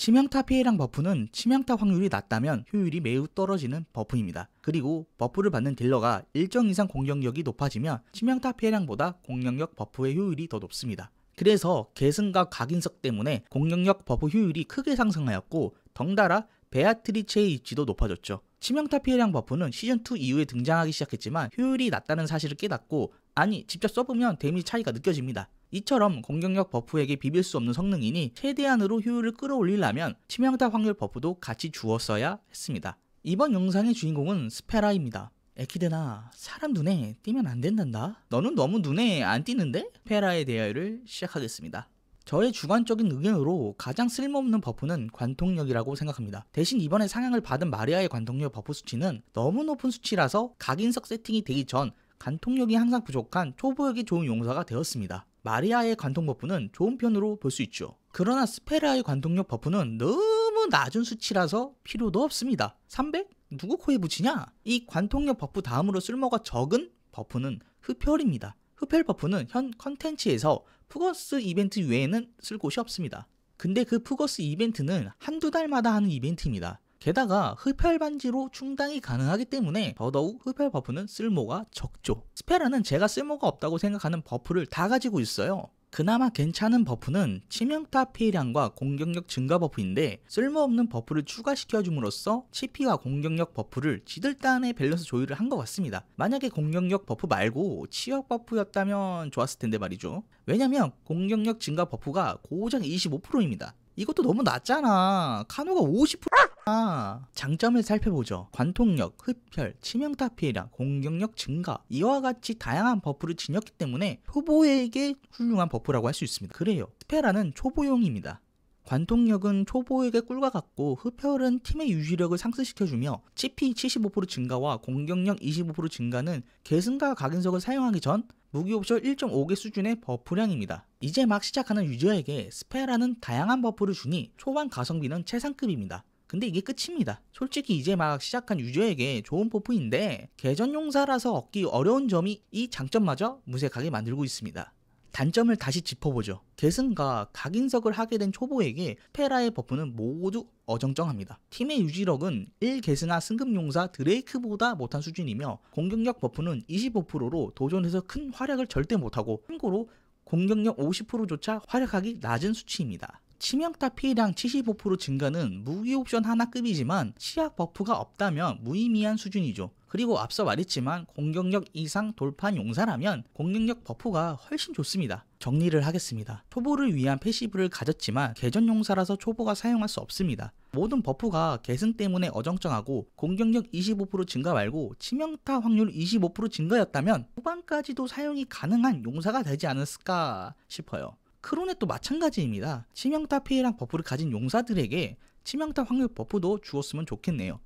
치명타 피해량 버프는 치명타 확률이 낮다면 효율이 매우 떨어지는 버프입니다. 그리고 버프를 받는 딜러가 일정 이상 공격력이 높아지면 치명타 피해량보다 공격력 버프의 효율이 더 높습니다. 그래서 계승과 각인석 때문에 공격력 버프 효율이 크게 상승하였고 덩달아 베아트리체의 입지도 높아졌죠. 치명타 피해량 버프는 시즌2 이후에 등장하기 시작했지만 효율이 낮다는 사실을 깨닫고 아니 직접 써보면 데미지 차이가 느껴집니다. 이처럼 공격력 버프에게 비빌 수 없는 성능이니 최대한으로 효율을 끌어올리려면 치명타 확률 버프도 같이 주었어야 했습니다. 이번 영상의 주인공은 스페라입니다. 에키드나 사람 눈에 띄면 안 된단다. 너는 너무 눈에 안 띄는데? 스페라의 대화를 시작하겠습니다. 저의 주관적인 의견으로 가장 쓸모없는 버프는 관통력이라고 생각합니다. 대신 이번에 상향을 받은 마리아의 관통력 버프 수치는 너무 높은 수치라서 각인석 세팅이 되기 전 관통력이 항상 부족한 초보역이 좋은 용사가 되었습니다. 마리아의 관통 버프는 좋은 편으로 볼 수 있죠. 그러나 스페라의 관통력 버프는 너무 낮은 수치라서 필요도 없습니다. 300? 누구 코에 붙이냐? 이 관통력 버프 다음으로 쓸모가 적은 버프는 흡혈입니다. 흡혈 버프는 현 컨텐츠에서 푸거스 이벤트 외에는 쓸 곳이 없습니다. 근데 그 푸거스 이벤트는 한두 달마다 하는 이벤트입니다. 게다가 흡혈 반지로 충당이 가능하기 때문에 더더욱 흡혈 버프는 쓸모가 적죠. 스페라는 제가 쓸모가 없다고 생각하는 버프를 다 가지고 있어요. 그나마 괜찮은 버프는 치명타 피해량과 공격력 증가 버프인데 쓸모없는 버프를 추가시켜줌으로써 치피와 공격력 버프를 지들단의 밸런스 조율을 한 것 같습니다. 만약에 공격력 버프 말고 치역 버프였다면 좋았을 텐데 말이죠. 왜냐면 공격력 증가 버프가 고작 25%입니다. 이것도 너무 낮잖아. 카노가 50%야. 장점을 살펴보죠. 관통력, 흡혈, 치명타 피해량, 공격력 증가. 이와 같이 다양한 버프를 지녔기 때문에 초보에게 훌륭한 버프라고 할 수 있습니다. 그래요. 스페라는 초보용입니다. 관통력은 초보에게 꿀과 같고 흡혈은 팀의 유지력을 상승시켜주며 CP 75% 증가와 공격력 25% 증가는 계승과 각인석을 사용하기 전 무기 옵션 1.5개 수준의 버프량입니다. 이제 막 시작하는 유저에게 스페라는 다양한 버프를 주니 초반 가성비는 최상급입니다. 근데 이게 끝입니다. 솔직히 이제 막 시작한 유저에게 좋은 버프인데 개전 용사라서 얻기 어려운 점이 이 장점마저 무색하게 만들고 있습니다. 단점을 다시 짚어보죠. 계승과 각인석을 하게 된 초보에게 페라의 버프는 모두 어정쩡합니다. 팀의 유지력은 1계승화 승급용사 드레이크보다 못한 수준이며 공격력 버프는 25%로 도전에서 큰 활약을 절대 못하고 참고로 공격력 50%조차 활약하기 낮은 수치입니다. 치명타 피해량 75% 증가는 무기 옵션 하나급이지만 치약 버프가 없다면 무의미한 수준이죠. 그리고 앞서 말했지만 공격력 이상 돌판 용사라면 공격력 버프가 훨씬 좋습니다. 정리를 하겠습니다. 초보를 위한 패시브를 가졌지만 개전 용사라서 초보가 사용할 수 없습니다. 모든 버프가 계승 때문에 어정쩡하고 공격력 25% 증가 말고 치명타 확률 25% 증가였다면 후반까지도 사용이 가능한 용사가 되지 않았을까 싶어요. 크론넷도 마찬가지입니다. 치명타 피해량 버프를 가진 용사들에게 치명타 확률 버프도 주었으면 좋겠네요.